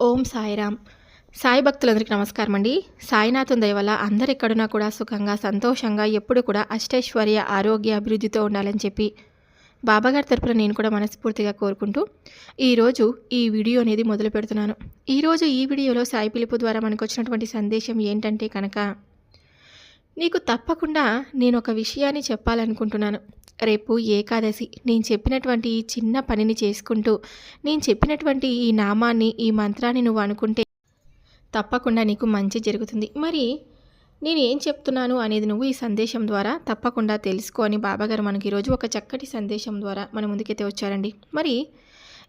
ఓం సాయిరామ్. సాయి భక్తులందరికీ నమస్కారం అండి. సాయినాథం దయ వల్ల అందరు ఎక్కడున్నా కూడా సుఖంగా సంతోషంగా ఎప్పుడు కూడా అష్టైశ్వర్య ఆరోగ్య అభివృద్ధితో ఉండాలని చెప్పి బాబాగారి తరపున నేను కూడా మనస్ఫూర్తిగా కోరుకుంటూ ఈరోజు ఈ వీడియో అనేది మొదలు పెడుతున్నాను ఈరోజు ఈ వీడియోలో సాయి పిలుపు ద్వారా మనకు వచ్చినటువంటి సందేశం ఏంటంటే కనుక నీకు తప్పకుండా నేను ఒక విషయాన్ని చెప్పాలనుకుంటున్నాను. రేపు ఏకాదశి. నేను చెప్పినటువంటి ఈ చిన్న పనిని చేసుకుంటూ నేను చెప్పినటువంటి ఈ నామాన్ని ఈ మంత్రాన్ని నువ్వు అనుకుంటే తప్పకుండా నీకు మంచి జరుగుతుంది. మరి నేను ఏం చెప్తున్నాను అనేది నువ్వు ఈ సందేశం ద్వారా తప్పకుండా తెలుసుకో అని బాబాగారు మనకి ఈరోజు ఒక చక్కటి సందేశం ద్వారా మన ముందుకైతే వచ్చారండి. మరి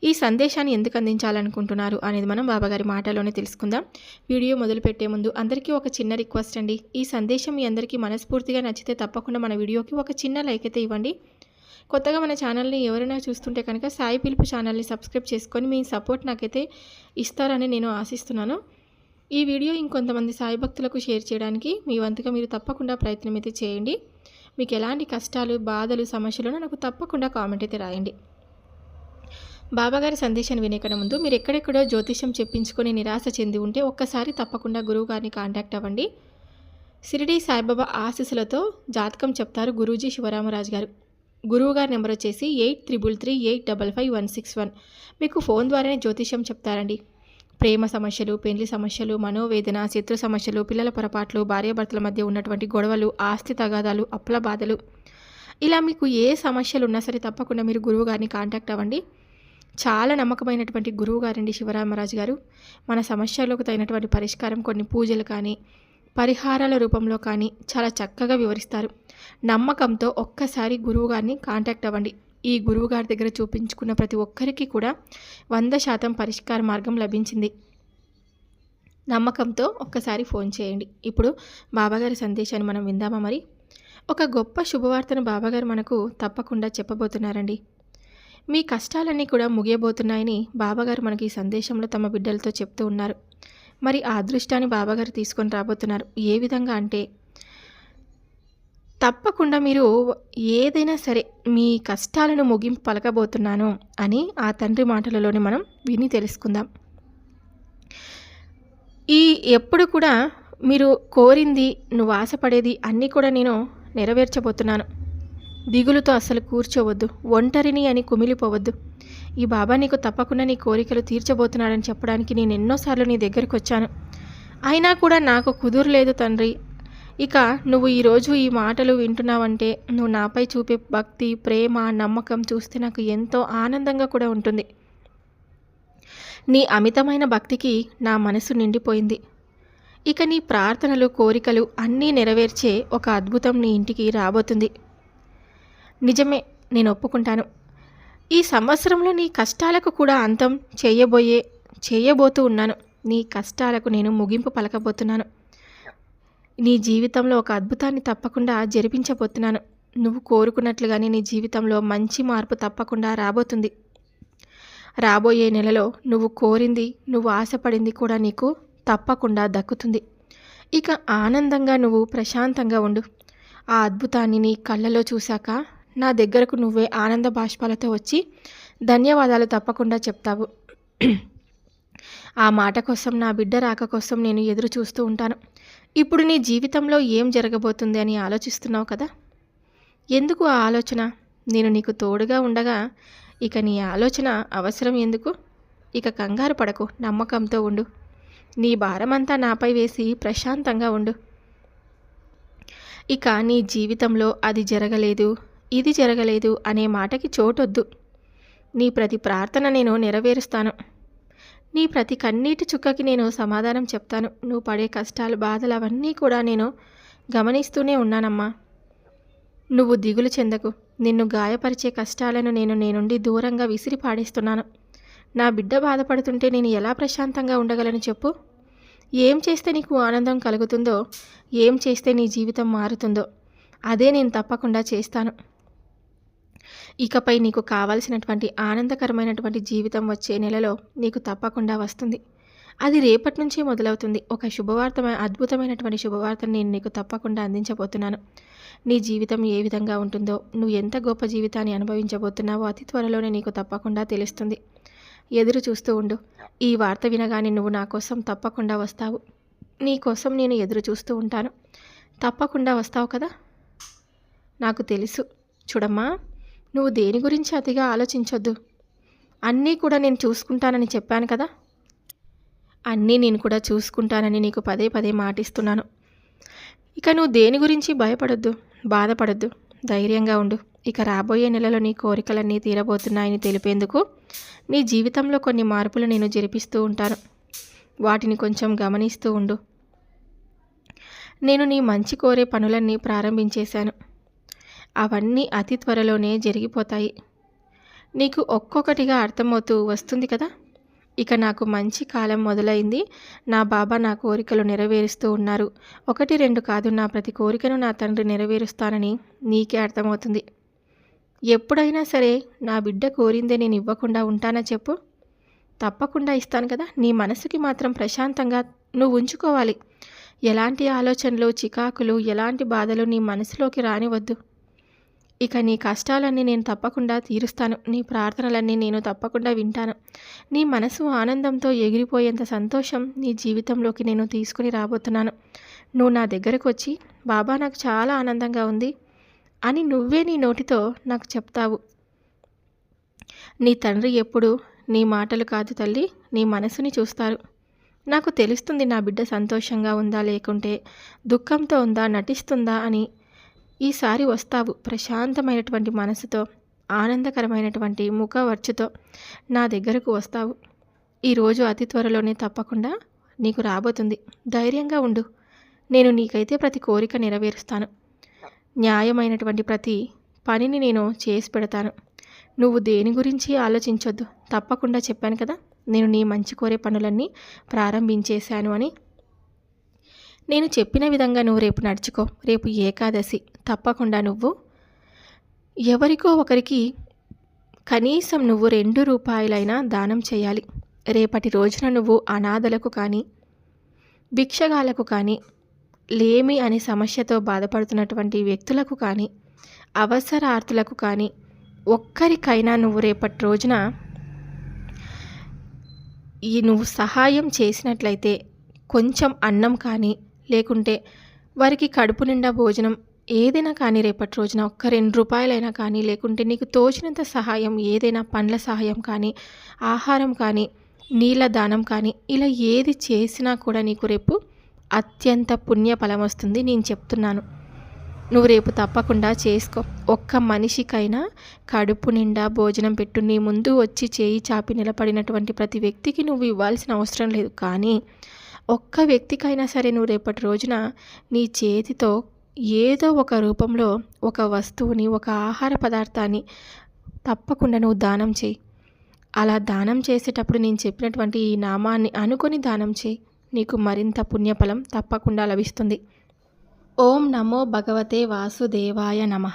ఈ సందేశాన్ని ఎందుకు అందించాలనుకుంటున్నారు అనేది మనం బాబాగారి మాటలోనే తెలుసుకుందాం. వీడియో మొదలుపెట్టే ముందు అందరికీ ఒక చిన్న రిక్వెస్ట్ అండి. ఈ సందేశం మీ అందరికీ మనస్ఫూర్తిగా నచ్చితే తప్పకుండా మన వీడియోకి ఒక చిన్న లైక్ అయితే ఇవ్వండి. కొత్తగా మన ఛానల్ని ఎవరైనా చూస్తుంటే కనుక సాయి పిలుపు ఛానల్ని సబ్స్క్రైబ్ చేసుకొని మీ సపోర్ట్ నాకైతే ఇస్తారని నేను ఆశిస్తున్నాను. ఈ వీడియో ఇంకొంతమంది సాయి భక్తులకు షేర్ చేయడానికి మీ వంతుగా మీరు తప్పకుండా ప్రయత్నం అయితే చేయండి. మీకు ఎలాంటి కష్టాలు బాధలు సమస్యలు నాకు తప్పకుండా కామెంట్ అయితే రాయండి. బాబాగారి సందేశాన్ని వినేకన ముందు మీరు ఎక్కడెక్కడో జ్యోతిష్యం చెప్పించుకొని నిరాశ చెంది ఉంటే ఒక్కసారి తప్పకుండా గురువుగారిని కాంటాక్ట్ అవ్వండి. సిరిడి సాయిబాబా ఆశీస్సులతో జాతకం చెప్తారు గురూజీ శివరామరాజు గారు. గురువు గారి నెంబర్ వచ్చేసి eight triple three eight double five one six one. మీకు ఫోన్ ద్వారానే జ్యోతిష్యం చెప్తారండి. ప్రేమ సమస్యలు పెండ్లి సమస్యలు మనోవేదన శత్రు సమస్యలు పిల్లల పొరపాట్లు భార్యాభర్తల మధ్య ఉన్నటువంటి గొడవలు ఆస్తి తగాదాలు అప్పుల బాధలు. ఇలా మీకు ఏ సమస్యలు ఉన్నా సరే తప్పకుండా మీరు గురువు గారిని కాంటాక్ట్ అవ్వండి. చాలా నమ్మకమైనటువంటి గురువు గారండి శివరామరాజు గారు. మన సమస్యలకు తగినటువంటి పరిష్కారం కొన్ని పూజలు కానీ పరిహారాల రూపంలో కానీ చాలా చక్కగా వివరిస్తారు. నమ్మకంతో ఒక్కసారి గురువు గారిని కాంటాక్ట్ అవ్వండి. ఈ గురువు గారి దగ్గర చూపించుకున్న ప్రతి ఒక్కరికి కూడా వంద శాతం పరిష్కార మార్గం లభించింది. నమ్మకంతో ఒక్కసారి ఫోన్ చేయండి. ఇప్పుడు బాబాగారి సందేశాన్ని మనం విందామా మరి? ఒక గొప్ప శుభవార్తను బాబాగారు మనకు తప్పకుండా చెప్పబోతున్నారండి. మీ కష్టాలన్నీ కూడా ముగియబోతున్నాయని బాబాగారు మనకి ఈ సందేశంలో తమ బిడ్డలతో చెప్తూ ఉన్నారు. మరి ఆ అదృష్టాన్ని బాబాగారు తీసుకొని రాబోతున్నారు. ఏ విధంగా అంటే తప్పకుండా మీరు ఏదైనా సరే మీ కష్టాలను ముగింపు పలకబోతున్నాను అని ఆ తండ్రి మాటలలోనే మనం విని తెలుసుకుందాం. ఈ ఎప్పుడు కూడా మీరు కోరింది నువ్వు ఆశపడేది అన్నీ కూడా నేను నెరవేర్చబోతున్నాను. దిగులుతో అస్సలు కూర్చోవద్దు ఒంటరిని అని కుమిలిపోవద్దు. ఈ బాబా నీకు తప్పకుండా నీ కోరికలు తీర్చబోతున్నాడని చెప్పడానికి నేను ఎన్నోసార్లు నీ దగ్గరికి వచ్చాను. అయినా కూడా నాకు కుదురలేదు తండ్రి. ఇక నువ్వు ఈరోజు ఈ మాటలు వింటున్నావంటే నువ్వు నాపై చూపే భక్తి ప్రేమ నమ్మకం చూస్తే నాకు ఎంతో ఆనందంగా కూడా ఉంటుంది. నీ అమితమైన భక్తికి నా మనసు నిండిపోయింది. ఇక నీ ప్రార్థనలు కోరికలు అన్నీ నెరవేర్చే ఒక అద్భుతం నీ ఇంటికి రాబోతుంది. నిజమే నేను ఒప్పుకుంటాను. ఈ సంవత్సరంలో నీ కష్టాలకు కూడా అంతం చేయబోయే చేయబోతూ ఉన్నాను. నీ కష్టాలకు నేను ముగింపు పలకబోతున్నాను. నీ జీవితంలో ఒక అద్భుతాన్ని తప్పకుండా జరిపించబోతున్నాను. నువ్వు కోరుకున్నట్లుగానే నీ జీవితంలో మంచి మార్పు తప్పకుండా రాబోతుంది. రాబోయే నెలలో నువ్వు కోరింది నువ్వు ఆశపడింది కూడా నీకు తప్పకుండా దక్కుతుంది. ఇక ఆనందంగా నువ్వు ప్రశాంతంగా ఉండు. ఆ అద్భుతాన్ని నీ కళ్ళలో చూశాక నా దగ్గరకు నువ్వే ఆనంద బాష్పాలతో వచ్చి ధన్యవాదాలు తప్పకుండా చెప్తావు. ఆ మాట కోసం నా బిడ్డ రాక కోసం నేను ఎదురు చూస్తూ ఉంటాను. ఇప్పుడు నీ జీవితంలో ఏం జరగబోతుంది అని ఆలోచిస్తున్నావు కదా? ఎందుకు ఆ ఆలోచన? నేను నీకు తోడుగా ఉండగా ఇక నీ ఆలోచన అవసరం ఎందుకు? ఇక కంగారు పడకు నమ్మకంతో ఉండు. నీ భారమంతా నాపై వేసి ప్రశాంతంగా ఉండు. ఇక నీ జీవితంలో అది జరగలేదు. ఇది జరగలేదు అనే మాటకి చోటొద్దు. నీ ప్రతి ప్రార్థన నేను నెరవేరుస్తాను. నీ ప్రతి కన్నీటి చుక్కకి నేను సమాధానం చెప్తాను. నువ్వు పడే కష్టాలు బాధలు అవన్నీ కూడా నేను గమనిస్తూనే ఉన్నానమ్మా. నువ్వు దిగులు చెందకు. నిన్ను గాయపరిచే కష్టాలను నేను నీ నుండి దూరంగా విసిరి పాడేస్తున్నాను. నా బిడ్డ బాధపడుతుంటే నేను ఎలా ప్రశాంతంగా ఉండగలను చెప్పు? ఏం చేస్తే నీకు ఆనందం కలుగుతుందో ఏం చేస్తే నీ జీవితం మారుతుందో అదే నేను తప్పకుండా చేస్తాను. ఇకపై నీకు కావలసినటువంటి ఆనందకరమైనటువంటి జీవితం వచ్చే నెలలో నీకు తప్పకుండా వస్తుంది. అది రేపటి నుంచే మొదలవుతుంది. ఒక శుభవార్తమైన అద్భుతమైనటువంటి శుభవార్తను నేను నీకు తప్పకుండా అందించబోతున్నాను. నీ జీవితం ఏ విధంగా ఉంటుందో నువ్వు ఎంత గొప్ప జీవితాన్ని అనుభవించబోతున్నావో అతి త్వరలోనే నీకు తప్పకుండా తెలుస్తుంది. ఎదురు చూస్తూ ఉండు. ఈ వార్త వినగానే నువ్వు నా కోసం తప్పకుండా వస్తావు. నీ కోసం నేను ఎదురు చూస్తూ ఉంటాను. తప్పకుండా వస్తావు కదా? నాకు తెలుసు. చూడమ్మా. నువ్వు దేని గురించి అతిగా ఆలోచించొద్దు. అన్నీ కూడా నేను చూసుకుంటానని చెప్పాను కదా. అన్నీ నేను కూడా చూసుకుంటానని నీకు పదే పదే మాటిస్తున్నాను. ఇక నువ్వు దేని గురించి భయపడొద్దు బాధపడొద్దు. ధైర్యంగా ఉండు. ఇక రాబోయే నెలలో నీ కోరికలన్నీ తీరబోతున్నాయని తెలిపేందుకు నీ జీవితంలో కొన్ని మార్పులు నేను జరిపిస్తూ ఉంటాను. వాటిని కొంచెం గమనిస్తూ ఉండు. నేను నీ మంచి కోరే పనులన్నీ ప్రారంభించేశాను. అవన్నీ అతి త్వరలోనే జరిగిపోతాయి. నీకు ఒక్కొక్కటిగా అర్థమవుతూ వస్తుంది కదా? ఇక నాకు మంచి కాలం మొదలైంది. నా బాబా నా కోరికలు నెరవేరుస్తూ ఉన్నారు. ఒకటి రెండు కాదు నా ప్రతి కోరికను నా తండ్రి నెరవేరుస్తానని నీకే అర్థమవుతుంది. ఎప్పుడైనా సరే నా బిడ్డ కోరిందే నేను ఇవ్వకుండా ఉంటానా చెప్పు? తప్పకుండా ఇస్తాను కదా. నీ మనసుకి మాత్రం ప్రశాంతంగా నువ్వు ఉంచుకోవాలి. ఎలాంటి ఆలోచనలు చికాకులు ఎలాంటి బాధలు నీ మనసులోకి రానివద్దు. ఇక నీ కష్టాలన్నీ నేను తప్పకుండా తీరుస్తాను. నీ ప్రార్థనలన్నీ నేను తప్పకుండా వింటాను. నీ మనసు ఆనందంతో ఎగిరిపోయేంత సంతోషం నీ జీవితంలోకి నేను తీసుకుని రాబోతున్నాను. నువ్వు నా దగ్గరకు వచ్చి బాబా నాకు చాలా ఆనందంగా ఉంది అని నువ్వే నీ నోటితో నాకు చెప్తావు. నీ తండ్రి ఎప్పుడు నీ మాటలు కాదు తల్లి నీ మనసుని చూస్తారు. నాకు తెలుస్తుంది నా బిడ్డ సంతోషంగా ఉందా లేకుంటే దుఃఖంతో ఉందా నటిస్తుందా అని ఈసారి వస్తావు ప్రశాంతమైనటువంటి మనసుతో ఆనందకరమైనటువంటి ముఖవర్చుతో నా దగ్గరకు వస్తావు. ఈరోజు అతి త్వరలోనే తప్పకుండా నీకు రాబోతుంది. ధైర్యంగా ఉండు. నేను నీకైతే ప్రతి కోరిక నెరవేరుస్తాను. న్యాయమైనటువంటి ప్రతి పనిని నేను చేసి పెడతాను. నువ్వు దేని గురించి ఆలోచించొద్దు. తప్పకుండా చెప్పాను కదా నేను నీ మంచి కోరే పనులన్నీ ప్రారంభించేశాను అని నేను చెప్పిన విధంగా నువ్వు రేపు నడుచుకో. రేపు ఏకాదశి. తప్పకుండా నువ్వు. ఎవరికో ఒకరికి కనీసం నువ్వు రెండు రూపాయలైనా దానం చేయాలి. రేపటి రోజున నువ్వు అనాథలకు కానీ భిక్షగాలకు కానీ లేమి అనే సమస్యతో బాధపడుతున్నటువంటి వ్యక్తులకు కానీ అవసరార్థులకు కానీ ఒక్కరికైనా నువ్వు రేపటి రోజున ఈ నువ్వు సహాయం చేసినట్లయితే కొంచెం అన్నం కానీ లేకుంటే వారికి కడుపు నిండా భోజనం ఏదైనా కానీ రేపటి రోజున ఒక్క రెండు రూపాయలైనా కానీ లేకుంటే నీకు తోచినంత సహాయం ఏదైనా పండ్ల సహాయం కానీ ఆహారం కానీ నీళ్ళ దానం కానీ ఇలా ఏది చేసినా కూడా నీకు రేపు అత్యంత పుణ్య ఫలం వస్తుంది. నేను చెప్తున్నాను. నువ్వు రేపు తప్పకుండా చేసుకో. ఒక్క మనిషికైనా కడుపు నిండా భోజనం పెట్టు. నీ ముందు వచ్చి చేయి చాపి నిలబడినటువంటి ప్రతి వ్యక్తికి నువ్వు ఇవ్వాల్సిన అవసరం లేదు. కానీ ఒక్క వ్యక్తికైనా సరే నువ్వు రేపటి రోజున నీ చేతితో ఏదో ఒక రూపంలో ఒక వస్తువుని ఒక ఆహార పదార్థాన్ని తప్పకుండా నువ్వు దానం చేయి. అలా దానం చేసేటప్పుడు నేను చెప్పినటువంటి ఈ నామాన్ని అనుకొని దానం చేయి. నీకు మరింత పుణ్యఫలం తప్పకుండా లభిస్తుంది. ఓం నమో భగవతే వాసుదేవాయ నమ.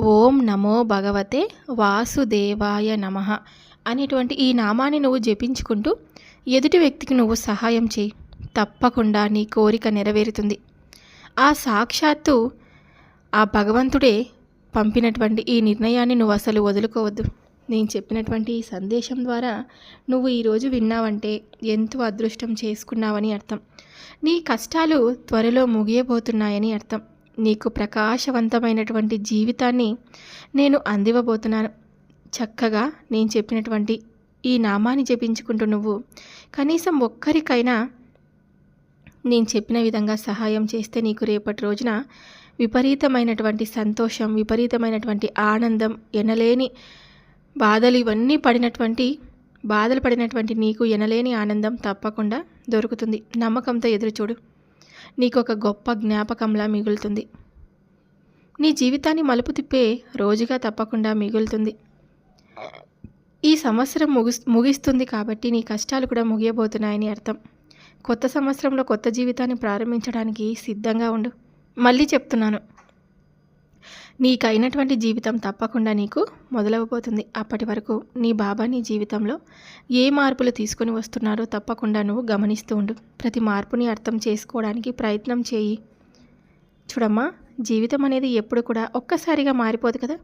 ఓం నమో భగవతే వాసుదేవాయ నమ అనేటువంటి ఈ నామాన్ని నువ్వు జపించుకుంటూ ఎదుటి వ్యక్తికి నువ్వు సహాయం చేయి. తప్పకుండా నీ కోరిక నెరవేరుతుంది. ఆ సాక్షాత్తు ఆ భగవంతుడే పంపినటువంటి ఈ నిర్ణయాన్ని నువ్వు అసలు వదులుకోవద్దు. నేను చెప్పినటువంటి ఈ సందేశం ద్వారా నువ్వు ఈరోజు విన్నావంటే ఎంతో అదృష్టం చేసుకున్నావని అర్థం. నీ కష్టాలు త్వరలో ముగియబోతున్నాయని అర్థం. నీకు ప్రకాశవంతమైనటువంటి జీవితాన్ని నేను అందివ్వబోతున్నాను. చక్కగా నేను చెప్పినటువంటి ఈ నామాన్ని జపించుకుంటూ నువ్వు కనీసం ఒక్కరికైనా నేను చెప్పిన విధంగా సహాయం చేస్తే నీకు రేపటి రోజున విపరీతమైనటువంటి సంతోషం విపరీతమైనటువంటి ఆనందం ఎనలేని బాధలు ఇవన్నీ పడినటువంటి బాధలు పడినటువంటి నీకు ఎనలేని ఆనందం తప్పకుండా దొరుకుతుంది. నమ్మకంతో ఎదురుచూడు. నీకు ఒక గొప్ప జ్ఞాపకంలా మిగులుతుంది. నీ జీవితాన్ని మలుపు తిప్పే రోజుగా తప్పకుండా మిగులుతుంది. ఈ సంవత్సరం ముగి ముగిస్తుంది కాబట్టి నీ కష్టాలు కూడా ముగియబోతున్నాయని అర్థం. కొత్త సంవత్సరంలో కొత్త జీవితాన్ని ప్రారంభించడానికి సిద్ధంగా ఉండు. మళ్ళీ చెప్తున్నాను. నీకైనటువంటి జీవితం తప్పకుండా నీకు మొదలవబోతుంది. అప్పటి వరకు నీ బాబా నీ జీవితంలో ఏ మార్పులు తీసుకొని వస్తున్నారో తప్పకుండా నువ్వు గమనిస్తూ ఉండు. ప్రతి మార్పుని అర్థం చేసుకోవడానికి ప్రయత్నం చేయి. చూడమ్మా జీవితం అనేది ఎప్పుడు కూడా ఒక్కసారిగా మారిపోదు కదా.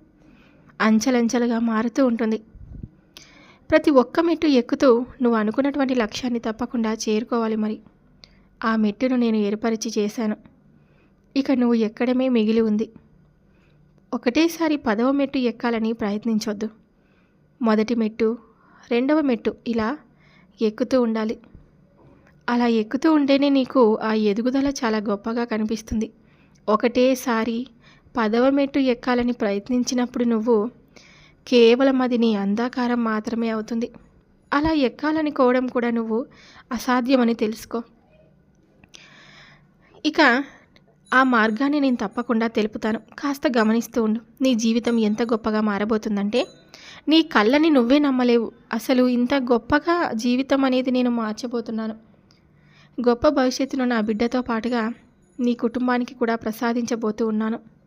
అంచెలంచెలుగా మారుతూ ఉంటుంది. ప్రతి ఒక్క మెట్టు ఎక్కుతూ నువ్వు అనుకున్నటువంటి లక్ష్యాన్ని తప్పకుండా చేరుకోవాలి మరి. ఆ మెట్టును నేను ఏర్పరిచి చేశాను. ఇక నువ్వు ఎక్కడమే మిగిలి ఉంది. ఒకటేసారి పదవ మెట్టు ఎక్కాలని ప్రయత్నించొద్దు. మొదటి మెట్టు రెండవ మెట్టు ఇలా ఎక్కుతూ ఉండాలి. అలా ఎక్కుతూ ఉంటేనే నీకు ఆ ఎదుగుదల చాలా గొప్పగా కనిపిస్తుంది. ఒకటేసారి పదవ మెట్టు ఎక్కాలని ప్రయత్నించినప్పుడు నువ్వు కేవలం అది నీ అంధాకారం మాత్రమే అవుతుంది. అలా ఎక్కాలనుకోవడం కూడా నువ్వు అసాధ్యమని తెలుసుకో. ఇక ఆ మార్గాన్ని నేను తప్పకుండా తెలుపుతాను. కాస్త గమనిస్తూ ఉండు. నీ జీవితం ఎంత గొప్పగా మారబోతుందంటే నీ కళ్ళని నువ్వే నమ్మలేవు. అసలు ఇంత గొప్పగా జీవితం అనేది నేను మార్చబోతున్నాను. గొప్ప భవిష్యత్తును నా బిడ్డతో పాటుగా నీ కుటుంబానికి కూడా ప్రసాదించబోతూ ఉన్నాను.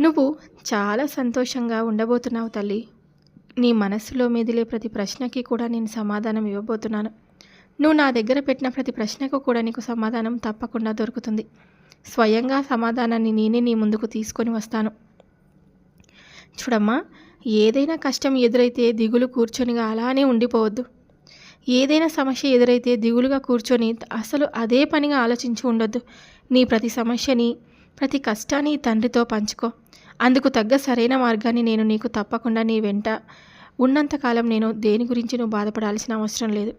నువ్వు చాలా సంతోషంగా ఉండబోతున్నావు తల్లి. నీ మనస్సులో మెదిలే ప్రతి ప్రశ్నకి కూడా నేను సమాధానం ఇవ్వబోతున్నాను. నువ్వు నా దగ్గర పెట్టిన ప్రతి ప్రశ్నకు కూడా నీకు సమాధానం తప్పకుండా దొరుకుతుంది. స్వయంగా సమాధానాన్ని నేనే నీ ముందుకు తీసుకొని వస్తాను. చూడమ్మా ఏదైనా కష్టం ఎదురైతే దిగులు కూర్చొనిగా అలానే ఉండిపోవద్దు. ఏదైనా సమస్య ఎదురైతే దిగులుగా కూర్చొని అసలు అదే పనిగా ఆలోచించి ఉండొద్దు. నీ ప్రతి సమస్యని ప్రతి కష్టాన్ని తండ్రితో పంచుకో. అందుకు తగ్గ సరైన మార్గాన్ని నేను నీకు తప్పకుండా నీ వెంట ఉన్నంతకాలం నేను దేని గురించి నువ్వు బాధపడాల్సిన అవసరం లేదు.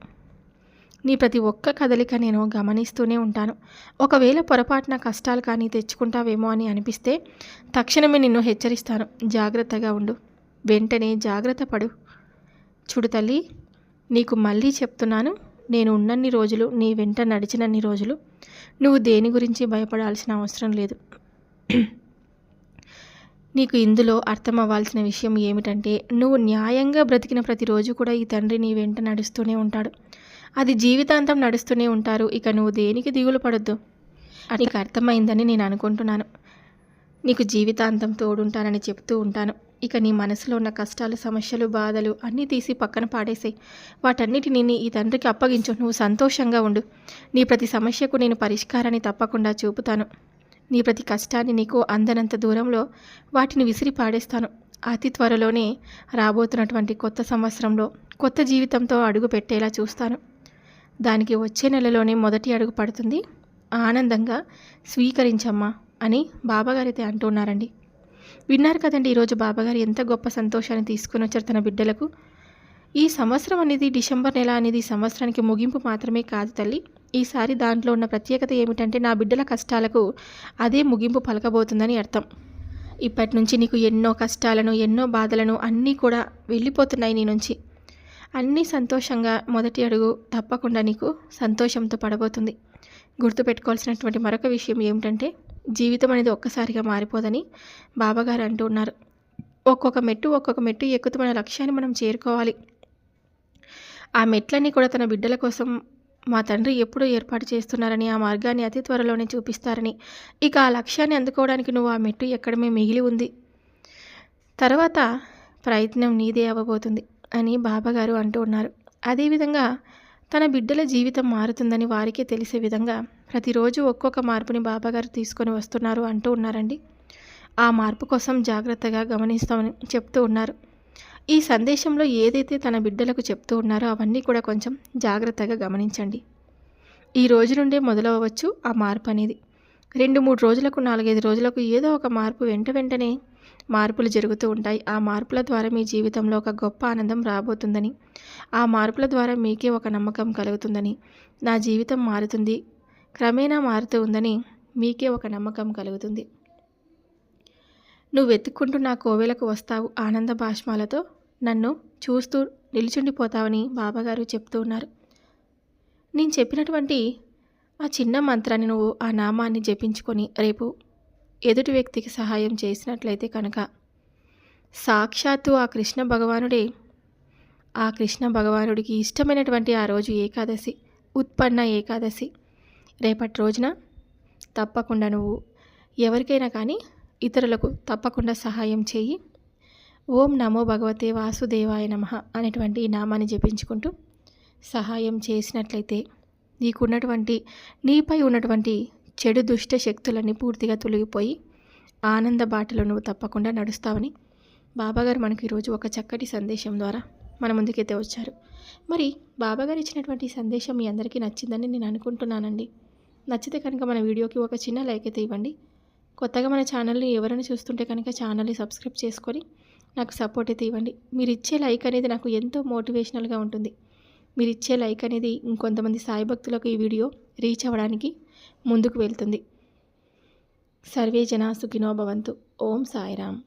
నీ ప్రతి ఒక్క కదలిక నేను గమనిస్తూనే ఉంటాను. ఒకవేళ పొరపాటున కష్టాలు కానీ తెచ్చుకుంటావేమో అని అనిపిస్తే తక్షణమే నిన్ను హెచ్చరిస్తాను. జాగ్రత్తగా ఉండు. వెంటనే జాగ్రత్త పడు. చూడు తల్లి నీకు మళ్ళీ చెప్తున్నాను. నేను ఉన్నన్ని రోజులు నీ వెంట నడిచినన్ని రోజులు నువ్వు దేని గురించి భయపడాల్సిన అవసరం లేదు. నీకు ఇందులో అర్థం అవ్వాల్సిన విషయం ఏమిటంటే నువ్వు న్యాయంగా బ్రతికిన ప్రతిరోజు కూడా ఈ తండ్రి నీ వెంట నడుస్తూనే ఉంటాడు. అది జీవితాంతం నడుస్తూనే ఉంటారు ఇక నువ్వు దేనికి దిగులు పడొద్దు? నీకు అర్థమైందని నేను అనుకుంటున్నాను. నీకు జీవితాంతం తోడుంటానని చెప్తూ ఉంటాను. ఇక నీ మనసులో ఉన్న కష్టాలు సమస్యలు బాధలు అన్నీ తీసి పక్కన పాడేసాయి. వాటన్నిటిని నీ ఈ తండ్రికి అప్పగించు. నువ్వు సంతోషంగా ఉండు. నీ ప్రతి సమస్యకు నేను పరిష్కారాన్ని తప్పకుండా చూపుతాను. నీ ప్రతి కష్టాన్ని నీకు అందనంత దూరంలో వాటిని విసిరి పాడేస్తాను. అతి త్వరలోనే రాబోతున్నటువంటి కొత్త సంవత్సరంలో కొత్త జీవితంతో అడుగు పెట్టేలా చూస్తాను. దానికి వచ్చే నెలలోనే మొదటి అడుగు పడుతుంది. ఆనందంగా స్వీకరించమ్మా అని బాబాగారైతే అంటున్నారండి. విన్నారు కదండి ఈరోజు బాబాగారు ఎంత గొప్ప సంతోషాన్ని తీసుకుని వచ్చారు తన బిడ్డలకు. ఈ సంవత్సరం అనేది డిసెంబర్ నెల అనేది సంవత్సరానికి ముగింపు మాత్రమే కాదు తల్లి. ఈసారి దాంట్లో ఉన్న ప్రత్యేకత ఏమిటంటే నా బిడ్డల కష్టాలకు అదే ముగింపు పలకబోతుందని అర్థం. ఇప్పటి నుంచి నీకు ఎన్నో కష్టాలను ఎన్నో బాధలను అన్నీ కూడా వెళ్ళిపోతున్నాయి నీ నుంచి. అన్నీ సంతోషంగా మొదటి అడుగు తప్పకుండా నీకు సంతోషంతో పడబోతుంది. గుర్తుపెట్టుకోవాల్సినటువంటి మరొక విషయం ఏమిటంటే జీవితం అనేది ఒక్కసారిగా మారిపోదని బాబాగారు అంటూ ఉన్నారు. ఒక్కొక్క మెట్టు ఒక్కొక్క మెట్టు ఎక్కుతూ మన లక్ష్యాన్ని మనం చేరుకోవాలి. ఆ మెట్లన్నీ కూడా తన బిడ్డల కోసం మా తండ్రి ఎప్పుడూ ఏర్పాటు చేస్తున్నారని ఆ మార్గాన్ని అతి త్వరలోనే చూపిస్తారని. ఇక ఆ లక్ష్యాన్ని అందుకోవడానికి నువ్వు ఆ మెట్టు ఎక్కడమే మిగిలి ఉంది. తర్వాత ప్రయత్నం నీదే అవ్వబోతుంది అని బాబాగారు అంటూ ఉన్నారు. అదేవిధంగా తన బిడ్డల జీవితం మారుతుందని వారికే తెలిసే విధంగా ప్రతిరోజు ఒక్కొక్క మార్పుని బాబాగారు తీసుకొని వస్తున్నారు అంటూ ఉన్నారండి. ఆ మార్పు కోసం జాగ్రత్తగా గమనిస్తామని చెప్తూ ఉన్నారు. ఈ సందేశంలో ఏదైతే తన బిడ్డలకు చెప్తూ ఉన్నారో అవన్నీ కూడా కొంచెం జాగ్రత్తగా గమనించండి. ఈ రోజు నుండే మొదలవ్వచ్చు ఆ మార్పు అనేది. రెండు మూడు రోజులకు నాలుగైదు రోజులకు ఏదో ఒక మార్పు వెంట వెంటనే మార్పులు జరుగుతూ ఉంటాయి. ఆ మార్పుల ద్వారా మీ జీవితంలో ఒక గొప్ప ఆనందం రాబోతుందని ఆ మార్పుల ద్వారా మీకే ఒక నమ్మకం కలుగుతుందని నా జీవితం మారుతుంది క్రమేణా మారుతూ ఉందని మీకే ఒక నమ్మకం కలుగుతుంది. నువ్వు వెతుక్కుంటూ నా కోవెలకు వస్తావు ఆనంద భాష్మాలతో నన్ను చూస్తూ నిలుచుండిపోతావని బాబాగారు చెప్తూ ఉన్నారు. నేను చెప్పినటువంటి ఆ చిన్న మంత్రాన్ని నువ్వు ఆ నామాన్ని జపించుకొని రేపు ఎదుటి వ్యక్తికి సహాయం చేసినట్లయితే కనుక సాక్షాత్తు ఆ కృష్ణ భగవానుడే. ఆ కృష్ణ భగవానుడికి ఇష్టమైనటువంటి ఆ రోజు ఏకాదశి ఉత్పన్న ఏకాదశి. రేపటి రోజున తప్పకుండా నువ్వు ఎవరికైనా కానీ ఇతరులకు తప్పకుండా సహాయం చేయి. ఓం నమో భగవతే వాసుదేవాయ నమ అనేటువంటి ఈ నామాన్ని జపించుకుంటూ సహాయం చేసినట్లయితే నీకున్నటువంటి నీపై ఉన్నటువంటి చెడు దుష్ట శక్తులన్నీ పూర్తిగా తొలగిపోయి ఆనంద బాటలో నువ్వు తప్పకుండా నడుస్తావని బాబాగారు మనకు ఈరోజు ఒక చక్కటి సందేశం ద్వారా మన ముందుకైతే వచ్చారు. మరి బాబాగారు ఇచ్చినటువంటి సందేశం మీ అందరికీ నచ్చిందని నేను అనుకుంటున్నానండి. నచ్చితే కనుక మన వీడియోకి ఒక చిన్న లైక్ అయితే ఇవ్వండి. కొత్తగా మన ఛానల్ని ఎవరైనా చూస్తుంటే కనుక ఛానల్ని సబ్స్క్రైబ్ చేసుకొని నాకు సపోర్ట్ అయితే ఇవ్వండి. మీరు ఇచ్చే లైక్ అనేది నాకు ఎంతో మోటివేషనల్గా ఉంటుంది. మీరు ఇచ్చే లైక్ అనేది ఇంకొంతమంది సాయి భక్తులకు ఈ వీడియో రీచ్ అవ్వడానికి ముందుకు వెళ్తుంది. సర్వే జనా సుఖినో భవంతు. ఓం సాయిరామ్.